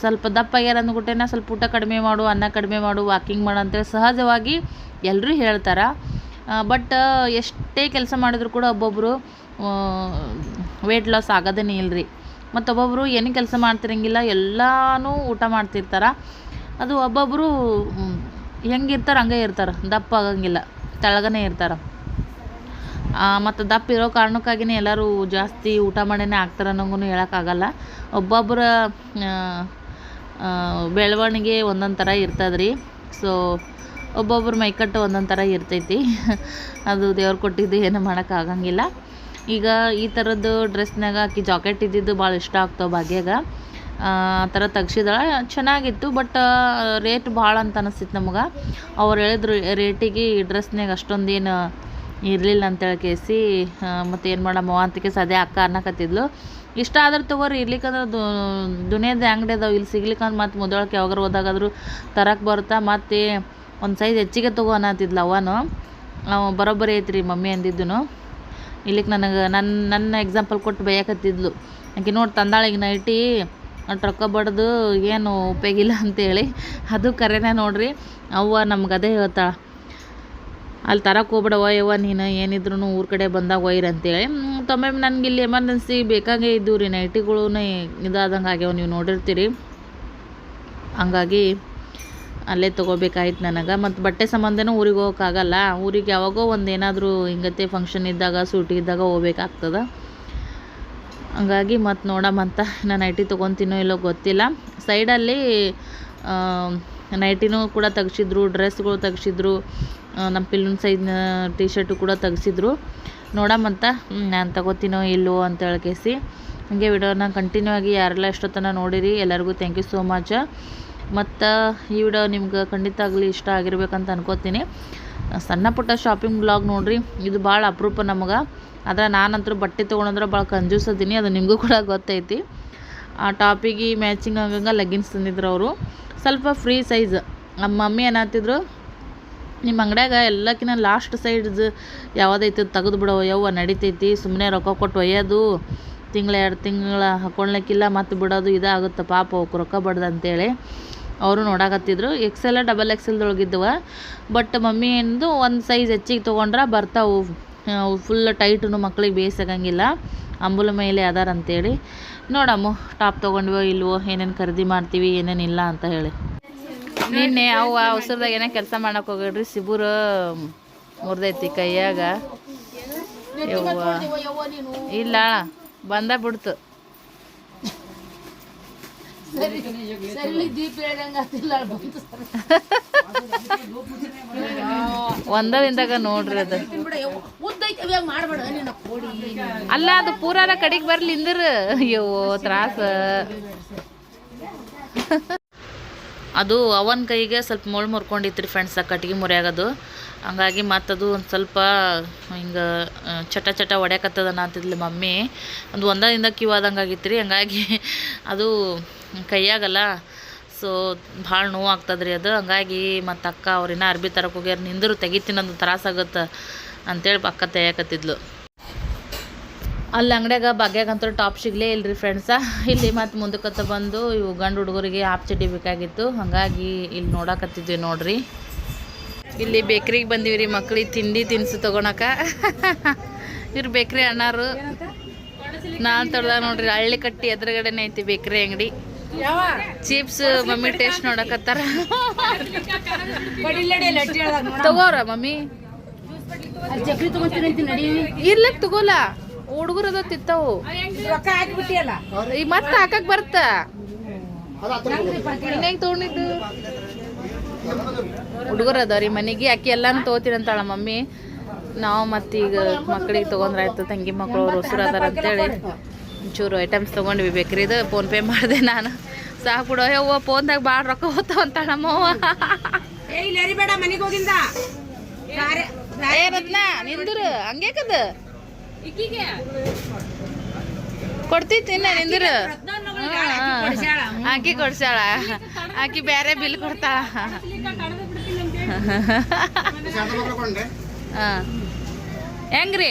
ಸ್ವಲ್ಪ ದಪ್ಪ ಆಗ್ಯಾರ ಅಂದ್ಬಿಟ್ಟೇನ ಸ್ವಲ್ಪ ಊಟ ಕಡಿಮೆ ಮಾಡು, ಅನ್ನ ಕಡಿಮೆ ಮಾಡು ವಾಕಿಂಗ್ ಮಾಡು ಅಂತೇಳಿ ಸಹಜವಾಗಿ ಎಲ್ಲರೂ ಹೇಳ್ತಾರೆ. ಬಟ್ ಎಷ್ಟೇ ಕೆಲಸ ಮಾಡಿದ್ರು ಕೂಡ ಒಬ್ಬೊಬ್ಬರು ವೆಯ್ಟ್ ಲಾಸ್ ಆಗೋದೇನೇ ಇಲ್ರಿ. ಮತ್ತು ಒಬ್ಬೊಬ್ಬರು ಏನು ಕೆಲಸ ಮಾಡ್ತಿರಂಗಿಲ್ಲ, ಎಲ್ಲನೂ ಊಟ ಮಾಡ್ತಿರ್ತಾರೆ. ಅದು ಒಬ್ಬೊಬ್ಬರು ಹೆಂಗಿರ್ತಾರೆ ಹಂಗೆ ಇರ್ತಾರೆ. ದಪ್ಪ ಆಗಂಗಿಲ್ಲ. ತೆಳಗನೆ ಇರ್ತಾರೆ. ಮತ್ತು ದಪ್ಪ ಇರೋ ಕಾರಣಕ್ಕಾಗಿನೇ ಎಲ್ಲರೂ ಜಾಸ್ತಿ ಊಟ ಮಾಡೇನೆ ಆಗ್ತಾರೆ ಅನ್ನೋಂಗೂ ಹೇಳೋಕ್ಕಾಗಲ್ಲ ಒಬ್ಬೊಬ್ಬರ ಬೆಳವಣಿಗೆ ಒಂದೊಂದು ಥರ ಇರ್ತದೆ ರೀ ಸೊ ಒಬ್ಬೊಬ್ರ ಮೈಕಟ್ಟು ಒಂದೊಂದು ಥರ ಇರ್ತೈತಿ. (laughs) ಅದು ದೇವ್ರು ಕೊಟ್ಟಿದ್ದು ಏನು ಮಾಡೋಕ್ಕಾಗಂಗಿಲ್ಲ ಈಗ ಈ ಥರದ್ದು ಡ್ರೆಸ್ನಾಗ ಆಕಿ ಜಾಕೆಟ್ ಇದ್ದಿದ್ದು ಭಾಳ ಇಷ್ಟ ಆಗ್ತಾವೆ ಭಾಗ್ಯಾಗ. ಆ ಥರ ತೆಗ್ಸಿದಾಳೆ ಚೆನ್ನಾಗಿತ್ತು ಬಟ್ ರೇಟ್ ಭಾಳ ಅಂತ ಅನಿಸ್ತಿತ್ತು ನಮಗೆ. ಅವ್ರು ಹೇಳಿದ್ರು ರೇಟಿಗೆ ಈ ಡ್ರೆಸ್ನಾಗ ಅಷ್ಟೊಂದೇನು ಇರಲಿಲ್ಲ ಅಂತೇಳಿ ಕೇಸಿ. ಮತ್ತು ಏನು ಮಾಡಮ್ಮ ಕೇಸಿ ಸದ್ಯ ಅಕ್ಕ ಅನ್ನಕತ್ತಿದ್ಲು. ಇಷ್ಟ ಆದ್ರೆ ತಗೋರಿ, ಇರ್ಲಿಕ್ಕಂದ್ರೆ ದುನಿಯಾದ ಅಂಗಡಿ ಅದಾವೆ ಇಲ್ಲಿ ಸಿಗ್ಲಿಕ್ಕಂದ್ರೆ ಮತ್ತು ಮುದೊಳಕ್ಕೆ ಯಾವಾಗಾರ ಹೋದಾಗಾದ್ರು ತರಕ್ಕೆ ಬರುತ್ತಾ. ಮತ್ತು ಒಂದು ಸೈಜ್ ಹೆಚ್ಚಿಗೆ ತಗೋ ಅನ್ನತ್ತಿದ್ಲು ಅವನು ನಾವು ಬರೋಬ್ಬರಿ ಐತ್ರಿ ಮಮ್ಮಿ ಅಂದಿದ್ದು ಇಲ್ಲಿಗೆ ನನಗೆ ನನ್ನ ನನ್ನ ಎಕ್ಸಾಂಪಲ್ ಕೊಟ್ಟು ಬೇಯಕತ್ತಿದ್ಲು. ಆಕೆ ನೋಡಿ ತಂದಾಳಿಗೆ ನೈಟಿ ಅಷ್ಟು ರೊಕ್ಕ ಬಡ್ದು ಏನು ಉಪಯೋಗಿಲ್ಲ ಅಂತೇಳಿ ಅದು ಕರೆನೇ ನೋಡ್ರಿ. ಅವ್ವ ನಮ್ಗೆ ಅದೇ ಹೇಳ್ತಾಳೆ. ಅಲ್ಲಿ ತರಕ್ಕೆ ಹೋಗ್ಬೇಡವ ಯವ್ವ ನೀನು ಏನಿದ್ರು ಊರ ಕಡೆ ಬಂದಾಗ ಒಯ್ರಿ ಅಂತೇಳಿ. ತೊಮ್ಮೆ ನನಗೆ ಇಲ್ಲಿ ಎಮರ್ಜೆನ್ಸಿ ಬೇಕಾಗೇ ಇದ್ದು ರೀ ನೈಟಿಗಳೂ ಇದಾದಂಗೆ ಆಗ್ಯಾವ, ನೀವು ನೋಡಿರ್ತೀರಿ. ಹಂಗಾಗಿ ಅಲ್ಲೇ ತೊಗೋಬೇಕಾಯ್ತು ನನಗೆ. ಮತ್ತು ಬಟ್ಟೆ ಸಂಬಂಧನೂ ಊರಿಗೆ ಹೋಗೋಕ್ಕಾಗಲ್ಲ. ಊರಿಗೆ ಯಾವಾಗೋ ಒಂದು ಏನಾದರೂ ಹಿಂಗತೆ ಫಂಕ್ಷನ್ ಇದ್ದಾಗ ಸೂಟಿ ಇದ್ದಾಗ ಹೋಗ್ಬೇಕಾಗ್ತದೆ. ಹಂಗಾಗಿ ಮತ್ತು ನೋಡಮಂತ ನಾನು ನೈಟಿ ತೊಗೊತೀನೋ ಇಲ್ಲೋ ಗೊತ್ತಿಲ್ಲ. ಸೈಡಲ್ಲಿ ನೈಟಿನೂ ಕೂಡ ತೆಗ್ಸಿದ್ರು ಡ್ರೆಸ್ಗಳು ತೆಗ್ಸಿದ್ರು ನಮ್ಮ ಪಿಲ್ಲುನ ಸೈಜ್ನ ಟೀ ಶರ್ಟು ಕೂಡ ತೆಗ್ಸಿದ್ರು. ನೋಡಮಂತ ನಾನು ತಗೋತೀನೋ ಇಲ್ಲೋ ಅಂತ ಹೇಳ್ಕೇಸಿ ಹಾಗೆ ವಿಡಿಯೋನ ಕಂಟಿನ್ಯೂ ಆಗಿ ಯಾರೆಲ್ಲ ಎಷ್ಟೊತ್ತನ ನೋಡಿರಿ, ಎಲ್ಲರಿಗೂ ಥ್ಯಾಂಕ್ ಯು ಸೋ ಮಚ್ ಮತ್ತು ಈ ವಿಡಿಯೋ ನಿಮ್ಗೆ ಖಂಡಿತ ಆಗಲಿ ಇಷ್ಟ ಆಗಿರ್ಬೇಕಂತ ಅನ್ಕೋತೀನಿ. ಸಣ್ಣ ಪುಟ್ಟ ಶಾಪಿಂಗ್ ಬ್ಲಾಗ್ ನೋಡ್ರಿ. ಇದು ಭಾಳ ಅಪರೂಪ ನಮಗೆ. ಆದ್ರೆ ನಾನಂತರೂ ಬಟ್ಟೆ ತೊಗೊಂಡ್ರೆ ಭಾಳ ಕಂಜೂಸ್ ಅದೀನಿ. ಅದು ನಿಮಗೂ ಕೂಡ ಗೊತ್ತೈತಿ. ಆ ಟಾಪಿಗೆ ಮ್ಯಾಚಿಂಗ್ ಆಗಂಗೆ ಲೆಗ್ಗಿನ್ಸ್ ತಂದಿದ್ರು ಅವರು. ಸ್ವಲ್ಪ ಫ್ರೀ ಸೈಜ್ ನಮ್ಮ ಮಮ್ಮಿ ಏನತ್ತಿದ್ರು ನಿಮ್ಮ ಅಂಗಡ್ಯಾಗ ಎಲ್ಲಕ್ಕಿಂತ ಲಾಸ್ಟ್ ಸೈಡ್ಸ್ ಯಾವುದೈತಿ ತೆಗೆದು ಬಿಡೋ. ಯವ್ವ ನಡಿತೈತಿ. ಸುಮ್ಮನೆ ರೊಕ್ಕ ಕೊಟ್ಟು ಒಯ್ಯೋದು. ತಿಂಗಳ ಎರಡು ತಿಂಗಳ ಹಾಕೊಳ್ಲಿಕ್ಕಿಲ್ಲ. ಮತ್ತು ಬಿಡೋದು ಇದಾಗುತ್ತೆ. ಪಾಪ ಅವಕ್ಕೆ ರೊಕ್ಕ ಬಡ್ದು ಅಂತೇಳಿ ಅವರು ನೋಡಾಕತ್ತಿದ್ರು. ಎಲ್ ಡಬಲ್ ಎಕ್ಸೆಲ್ದೊಳಗಿದ್ದವ ಬಟ್ ಮಮ್ಮಿ ಎಂದು ಒಂದು ಸೈಜ್ ಹೆಚ್ಚಿಗೆ ತೊಗೊಂಡ್ರೆ ಬರ್ತಾವು ಫುಲ್ ಟೈಟು ಮಕ್ಳಿಗೆ ಬೇಯಿಸಾಗಂಗಿಲ್ಲ ಅಂಬುಲ ಮೇಲೆ ಅದಾರ ಅಂತೇಳಿ. ನೋಡಮ್ಮ ಟಾಪ್ ತೊಗೊಂಡ್ವೋ ಇಲ್ವೋ, ಏನೇನು ಖರೀದಿ ಮಾಡ್ತೀವಿ, ಏನೇನು ಇಲ್ಲ ಅಂತ ಹೇಳಿ. ನಿನ್ನೆ ಅವು ಅವಸರದಾಗ ಏನೋ ಕೆಲಸ ಮಾಡಕ್ಕೆ ಹೋಗಿಡ್ರಿ ಸಿಬುರು ಮುರಿದೈತಿ ಕೈಯಾಗ. ಇಲ್ಲ, ಬಂದ ಬಿಡ್ತು ಸರಿ ದೀಪ ಹೇಳ್ದಂಗೆ ಆಗ್ತಿಲ್ಲ ಬಂತು ಒಂದ ದಿನದಾಗ ನೋಡ್ರಿ ಅದು ಉದ್ದೈತೆ ಅವಾಗ ಮಾಡ್ಬೇಡ ನಿನ್ನ ಕೋಡಿ ಅಲ್ಲ ಅದು ಪೂರಾರ ಕಡೆಗೆ ಬರ್ಲಿ ಇಂದ್ರ. ಅಯ್ಯೋ ತ್ರಾಸ. ಅದು ಅವನ ಕೈಗೆ ಸ್ವಲ್ಪ ಮುಳ್ಳು ಮುರ್ಕೊಂಡಿತ್ತು ರೀ ಫ್ರೆಂಡ್ಸ್ ಆ ಕಟ್ಗೆ ಮುರಿಯಾಗದು. ಹಂಗಾಗಿ ಮತ್ತದು ಒಂದು ಸ್ವಲ್ಪ, ಹಿಂಗೆ ಚಟ ಚಟ ಹೊಡ್ಯಾಕತ್ತದ ಅಂತಿದ್ಲು ಮಮ್ಮಿ. ಒಂದು ಒಂದರಿಂದ ಕಿವಾದಂಗೆ ಆಗಿತ್ತು ರೀ ಹಂಗಾಗಿ ಅದು ಕೈಯಾಗಲ್ಲ. ಸೊ ಭಾಳ ನೋವು ಅದು. ಹಂಗಾಗಿ ಮತ್ತು ಅಕ್ಕ ಅವ್ರಿನ್ನ ಅರ್ಬಿ ತರಕ್ಕೆ ಹೋಗ್ಯಾರ. ನಿಂದರು ಅಂದ್ರೆ ತ್ರಾಸಾಗುತ್ತೆ ಅಂತೇಳಿ ಅಕ್ಕ ತೆಗಿಯಕತ್ತಿದ್ಲು ಅಲ್ಲಿ ಅಂಗಡ್ಯಾಗ ಭಾಗ್ಯಾಗಂತೂ ಟಾಪ್ ಸಿಗಲೇ ಇಲ್ರಿ ಫ್ರೆಂಡ್ಸ (laughs) ಇಲ್ಲಿ ಮತ್ತು ಮುಂದಕ್ಕತ್ತ ಬಂದು ಇವು ಗಂಡು ಹುಡುಗರಿಗೆ ಆಪ್ ಚಡ್ಡಿ ಬೇಕಾಗಿತ್ತು. ಹಾಗಾಗಿ ಇಲ್ಲಿ ನೋಡಾಕತ್ತಿದ್ವಿ ನೋಡ್ರಿ. ಇಲ್ಲಿ ಬೇಕ್ರಿಗೆ ಬಂದೀವಿ ರೀ ಮಕ್ಳಿಗೆ ತಿಂಡಿ ತಿನಿಸು ತಗೋಣಕ. (laughs) ಇವ್ರು ಬೇಕ್ರಿ ಅಣ್ಣಾರು. ನಾನು ತೊಡ್ದ ನೋಡ್ರಿ ಹಳ್ಳಿ ಕಟ್ಟಿ ಎದುರುಗಡೆನೇ ಐತಿ ಬೇಕ್ರಿ ಅಂಗಡಿ. ಚಿಪ್ಸ್ ಮಮ್ಮಿ ಟೇಸ್ಟ್ ನೋಡಕತ್ತಾರ. ತಗೋರ ಮಮ್ಮಿ. ಇಲ್ಲ ತಗೋಲ? ಹುಡುಗರು ಅದ ತಿತ್ತಾವು ರೊಕ್ಕ ಹಾಕಿಬಿಟ್ಟಿಯಲ್ಲ? ಈಗ ಮತ್ತೆ ಹಾಕಕ್ ಬರ್ತ. ತೋಣಿದ್ದು ತೊಗೊಂಡಿದ್ದು? ಹುಡುಗರು ಅದಾವ್ರಿ ಮನೆಗೆ ಅಕ್ಕಿ ಎಲ್ಲಾನು ತೊಗೋತೀನಿ ಅಂತಾಳ ಮಮ್ಮಿ. ನಾವು ಮತ್ತೀಗ ಮಕ್ಳಿಗೆ ತಗೊಂಡ್ರಾಯ್ತು ತಂಗಿ ಮಕ್ಕಳು ಅವ್ರು ಹೊಸರು ಅದಾರ ಅಂತೇಳಿ. ಒಂಚೂರು ಐಟಮ್ಸ್ ತೊಗೊಂಡ್ವಿ ಬೇಕ್ರಿದು ಫೋನ್ ಪೇ ಮಾಡಿದೆ ನಾನು. ಸಾಕು ಬಿಡೋ ಯವ್ವ ಫೋನ್ದಾಗ ಭಾಳ ರೊಕ್ಕ ಹೋಗ್ತಾವ ನಮ್ಮವ್ವ ಏ ಅರಿಬೇಡ ಮನೆಗೆ ಹೋಗಿಂದ. ಏ ರತ್ನ ನಿಂದ್ರು ಹಂಗ್ಯಾಕದ ಕೊಡ್ತಿತ್ತು ನಿಂದ್ರ. ನಿಂದ್ರು ಆಕಿ ಕೊಡ್ಸಾಳ ಆಕಿ ಬೇರೆ ಬಿಲ್ ಕೊಡ್ತಾಳ. ಹಾ. ಹೆಂಗ್ರಿ?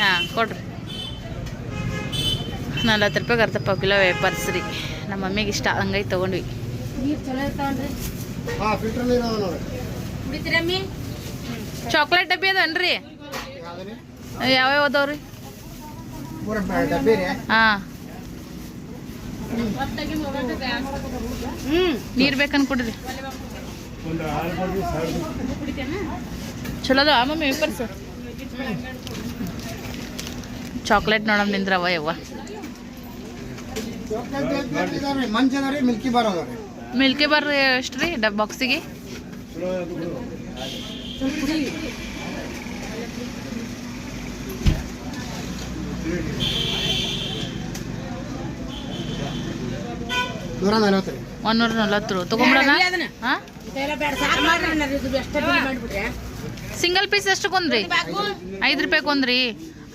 ಹಾ ಕೊಡ್ರಿ. ನಲ್ವತ್ತು ರೂಪಾಯಿ ಅರ್ಧ ಪಾವು ಕಿಲೋ ವೇಪರ್ಸ್ ರೀ. ನಮ್ಮ ಮಮ್ಮಿಗೆ ಇಷ್ಟ ಹಂಗಾಗಿ ತೊಗೊಂಡ್ವಿ. ಚಾಕ್ಲೇಟ್ ಡಬ್ಬಿ ಅದಾವನ್ರಿ? ಯಾವ್ಯಾವ ಅದಾವ್ರಿ ಹಾಂ. ಹ್ಞೂ ನೀರು ಬೇಕನ್ ಕೊಡ್ರಿ. ಚಲೋ ಅದ ಮಮ್ಮಿ ಪೇಪರ್ಸ್ ಚಾಕ್ಲೇಟ್ ನೋಡಮ್ ನಿಂದ್ರವ ಯವ್ವ. ಮಂಚ್ ಅದಾವ್ರಿ ಮಿಲ್ಕಿ ಬಾರ್ ಎಷ್ಟ್ರಿ ಮಿಲ್ಕಿ ಬಾರ್ ಎಷ್ಟು ರೀ ಡಬ್ ಬಾಕ್ಸಿಗೆ ನೂರ ನಲವತ್ತು ರೀ ಒಂದೂರ ನಲವತ್ತು ರೂ ತೊಗೊಂಬಿಡೋಣ ಹಾಂ ಸಿಂಗಲ್ ಪೀಸ್ ಎಷ್ಟು ಕೊಂದ್ರಿ. ಐದು ರೂಪಾಯಿ ಕೊಂದ್ರಿ.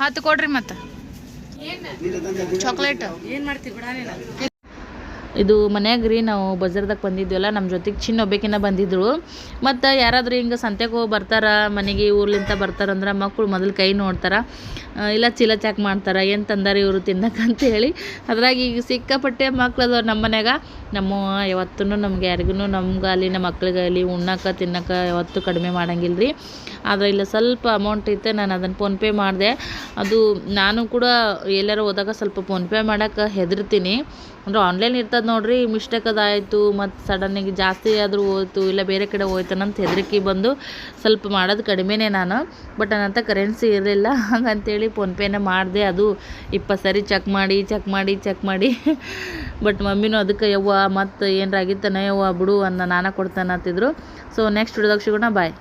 ಹತ್ತು ಕೊಡ್ರಿ ಮತ್ತೆ. ಚಾಕ್ಲೇಟ್ ಏನು ಮಾಡ್ತೀವಿ ಬಿಡ ಇದು ಮನ್ಯಾಗ ರೀ ನಾವು ಬಜಾರ್ದಾಗ ಬಂದಿದ್ವಲ್ಲ ನಮ್ಮ ಜೊತೆಗೆ ಚಿನ್ನ ಒಬ್ಬೇಕಿನ ಬಂದಿದ್ರು. ಮತ್ತು ಯಾರಾದರೂ ಹಿಂಗೆ ಸಂತೆಗೆ ಹೋಗಿ ಬರ್ತಾರ, ಮನೆಗೆ ಊರ್ಲಿಂತ ಬರ್ತಾರಂದ್ರೆ ಮಕ್ಕಳು ಮೊದಲು ಕೈ ನೋಡ್ತಾರೆ. ಇಲ್ಲ ಚೀಲ ಚಾಕ್ ಮಾಡ್ತಾರೆ, ಏನು ತಂದಾರ ಇವರು ತಿನ್ನಕ್ಕೆ ಅಂತೇಳಿ ಅದ್ರಾಗ ಈಗ ಸಿಕ್ಕಾಪಟ್ಟೆ ಮಕ್ಳು ನಮ್ಮ ಮನೆಯಾಗ. ನಮ್ಮ ಯಾವತ್ತೂ ನಮ್ಗೆ ಯಾರಿಗೂ ನಮ್ಗಾಲಿ ನಮ್ಮ ಮಕ್ಳಿಗಾಗಲಿ ಉಣ್ಣಕ್ಕೆ ತಿನ್ನಕ್ಕೆ ಯಾವತ್ತೂ ಕಡಿಮೆ ಮಾಡಂಗಿಲ್ಲ ರೀ ಆದರೆ ಇಲ್ಲ ಸ್ವಲ್ಪ ಅಮೌಂಟ್ ಇತ್ತು, ನಾನು ಅದನ್ನು ಫೋನ್ಪೇ ಮಾಡಿದೆ. ಅದು ನಾನು ಕೂಡ ಎಲ್ಲರೂ ಹೋದಾಗ ಸ್ವಲ್ಪ ಫೋನ್ಪೇ ಮಾಡೋಕ್ಕೆ ಹೆದರ್ತೀನಿ. ಅಂದ್ರೆ ಆನ್ಲೈನ್ ಇರ್ತದೆ ನೋಡ್ರಿ ಮಿಸ್ಟೇಕ್ ಅದಾಯಿತು ಮತ್ತು ಸಡನ್ನಾಗಿ ಜಾಸ್ತಿ ಆದರೂ ಹೋಯ್ತು, ಇಲ್ಲ ಬೇರೆ ಕಡೆ ಹೋಯ್ತಾನಂತ ಹೆದರಿಕೆ ಬಂದು ಸ್ವಲ್ಪ ಮಾಡೋದು ಕಡಿಮೆನೇ ನಾನು. ಬಟ್ ನನ್ನ ಕರೆನ್ಸಿ ಇರಲಿಲ್ಲ, ಹಂಗಂತೇಳಿ ಫೋನ್ಪೇನೇ ಮಾಡಿದೆ. ಅದು ಇಪ್ಪತ್ತು ಸರಿ ಚೆಕ್ ಮಾಡಿ ಚೆಕ್ ಮಾಡಿ ಚೆಕ್ ಮಾಡಿ. ಬಟ್ ಮಮ್ಮಿನೂ ಅದಕ್ಕೆ, ಯವ್ವ, ಮತ್ತು ಆಗಿತ್ತನ ಯವ್ವ, ಬಿಡು ಅನ್ನ ನಾನೇ ಕೊಡ್ತಾನೆ ಅಂತಿದ್ರು ಸೊ ನೆಕ್ಸ್ಟ್ ಹಿಡ್ದಾಗ ಸಿಗೋಣ ಬಾಯ್